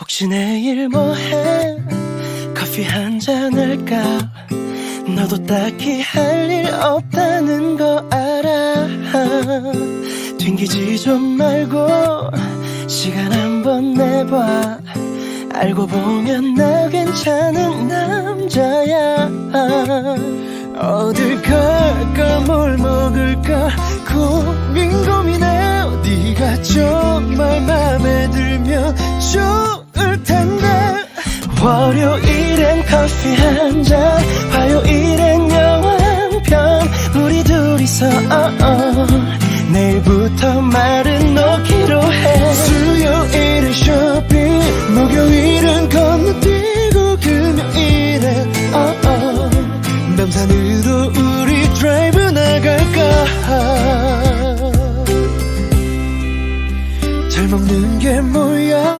혹시 내일 뭐해? 커피 한 잔 할까? 너도 딱히 할 일 없다는 거 알아. 튕기지 좀 말고 시간 한번 내봐. 알고 보면 나 괜찮은 남자야. 어딜 갈까 뭘 먹을까? 고민 고민해. 네가 정말 맘에 들면 월요일엔 커피 한잔 화요일엔 영화 한 편. 우리 둘이서 uh-uh. 내일부터 말은 놓기로 해. 수요일은 쇼핑 목요일은 건너뛰고 금요일엔 uh-uh. 어, 남산으로 우리 드라이브 나갈까? 잘 먹는 게 뭐야?